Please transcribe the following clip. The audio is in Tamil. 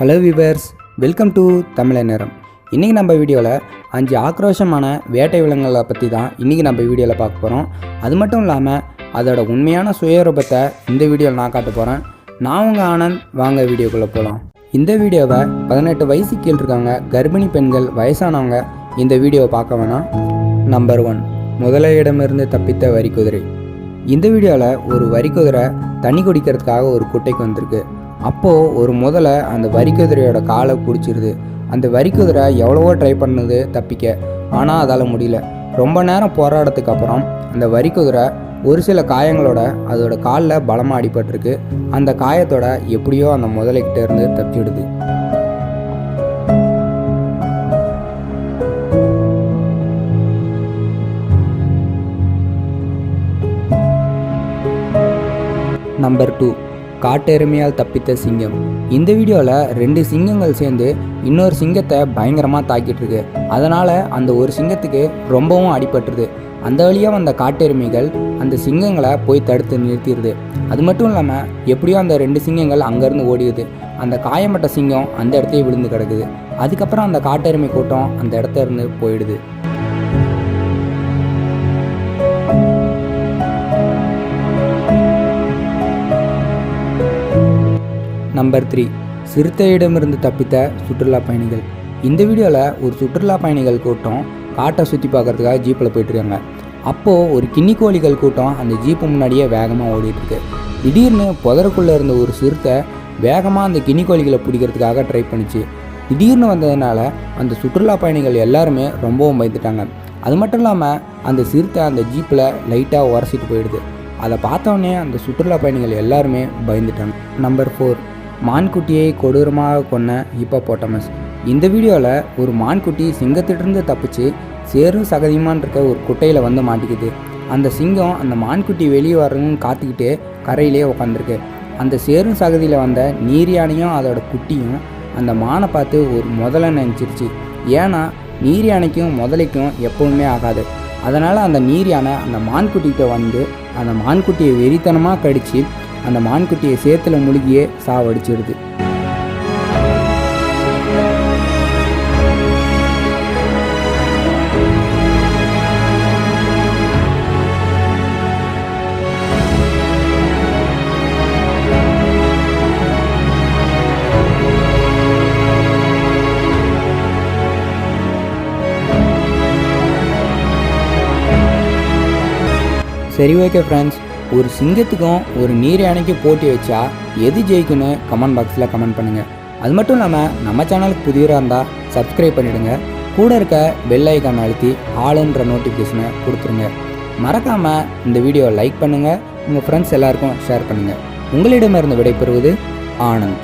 ஹலோ விவர்ஸ் வெல்கம் டு தமிழ நேரம் இன்றைக்கி நம்ம வீடியோவில் அஞ்சு ஆக்ரோஷமான வேட்டை விலங்குகளை பற்றி தான் இன்றைக்கி நம்ம வீடியோவில் பார்க்க போகிறோம் அது மட்டும் இல்லாமல் அதோட உண்மையான சுயரூபத்தை இந்த வீடியோவில் நான் காட்ட போகிறேன் நான் உங்கள் ஆனந்த் வாங்க வீடியோக்குள்ளே போகலாம் இந்த வீடியோவை பதினெட்டு வயசு கீழ் இருக்காங்க கர்ப்பிணி பெண்கள் வயசானவங்க இந்த வீடியோவை பார்க்க வேணாம். நம்பர் ஒன் முதலையிடமிருந்து தப்பித்த வரிக்குதிரை. இந்த வீடியோவில் ஒரு வரிக்குதிரை தண்ணி குடிக்கிறதுக்காக ஒரு குட்டைக்கு வந்திருக்கு. அப்போது ஒரு முதல்ல அந்த வரிக்குதிரையோட காலை பிடிச்சிருது. அந்த வரிக்குதிரை எவ்வளவோ ட்ரை பண்ணுது தப்பிக்க. ஆனால் அதால் முடியல. ரொம்ப நேரம் போராடத்துக்கு அப்புறம் அந்த வரிக்குதிரை ஒரு சில காயங்களோட அதோட காலில் பலமாக அடிபட்டிருக்கு. அந்த காயத்தோட எப்படியோ அந்த முதலைக்கிட்ட இருந்து தப்பிடுது நம்பர் டூ காட்டெருமையால் தப்பித்த சிங்கம். இந்த வீடியோவில் ரெண்டு சிங்கங்கள் சேர்ந்து இன்னொரு சிங்கத்தை பயங்கரமாக தாக்கிட்டு இருக்கு அதனால் அந்த ஒரு சிங்கத்துக்கு ரொம்பவும் அடிபட்டுருது. அந்த வழியாக வந்த காட்டெருமைகள் அந்த சிங்கங்களை போய் தடுத்து நிறுத்திடுது அது மட்டும் இல்லாமல் எப்படியோ அந்த ரெண்டு சிங்கங்கள் அங்கேருந்து ஓடிடுது. அந்த காயம்பட்ட சிங்கம் அந்த இடத்தையே விழுந்து கிடக்குது. அதுக்கப்புறம் அந்த காட்டெருமை கூட்டம் அந்த இடத்த இருந்து போயிடுது. Number three. சிறுத்தையிடமிருந்து தப்பித்த சுற்றுலா பயணிகள். இந்த வீடியோவில் ஒரு சுற்றுலா பயணிகள் கூட்டம் காட்டை சுற்றி பார்க்கறதுக்காக ஜீப்பில் போயிட்டுருக்காங்க அப்போது ஒரு கிண்ணிக்கோழிகள் கூட்டம் அந்த ஜீப்பு முன்னாடியே வேகமாக ஓடிட்டுருக்கு திடீர்னு புதருக்குள்ளே இருந்த ஒரு சிறுத்தை வேகமாக அந்த கின்னிக்கோழிகளை பிடிக்கிறதுக்காக ட்ரை பண்ணிச்சு. திடீர்னு வந்ததுனால அந்த சுற்றுலா பயணிகள் எல்லாருமே ரொம்பவும் பயந்துட்டாங்க. அது மட்டும் இல்லாமல் அந்த சிறுத்தை அந்த ஜீப்பில் லைட்டாக உரசிட்டு போயிடுது. அதை பார்த்தோன்னே அந்த சுற்றுலா பயணிகள் எல்லாருமே பயந்துட்டாங்க. நம்பர் ஃபோர் மான்குட்டியை கொடூரமாக கொன்ன ஹிப்போபோட்டமஸ் இந்த வீடியோவில் ஒரு மான்குட்டி சிங்கத்திட்டிருந்து தப்பிச்சு சேரும் சகதியுமான் இருக்க ஒரு குட்டையில் வந்து மாட்டிக்குது. அந்த சிங்கம் அந்த மான்குட்டி வெளியே வரணும்னு காத்துக்கிட்டு கரையிலே உட்காந்துருக்கு அந்த சேரும் சகதியில் வந்த நீர் யானையும் அதோட குட்டியும் அந்த மானை பார்த்து ஒரு முதல நினச்சிருச்சு. ஏன்னா நீர் யானைக்கும் முதலைக்கும் எப்பவுமே ஆகாது. அதனால் அந்த நீர் யானை அந்த மான்குட்டிகிட்ட வந்து அந்த மான்குட்டியை வெறித்தனமாக கடித்து அந்த மான்குட்டியை சேத்துல முழுகியே சாவடிச்சிடுது. சரி ஓகே ஃப்ரெண்ட்ஸ் ஒரு சிங்கத்துக்கும் ஒரு நீர் யானைக்கும் போட்டி வச்சா எது ஜெயிக்குன்னு கமெண்ட் பாக்ஸில் கமெண்ட் பண்ணுங்கள் அது மட்டும் இல்லாமல் நம்ம சேனலுக்கு புதியராக இருந்தால் சப்ஸ்கிரைப் பண்ணிவிடுங்க கூட இருக்க பெல் ஐக்கான் அழுத்தி ஆளுன்ற நோட்டிஃபிகேஷனை கொடுத்துருங்க. மறக்காமல் இந்த வீடியோவை லைக் பண்ணுங்கள் உங்கள் ஃப்ரெண்ட்ஸ் எல்லாருக்கும் ஷேர் பண்ணுங்கள் உங்களிடமிருந்து விடைபெறுவது ஆனந்த்.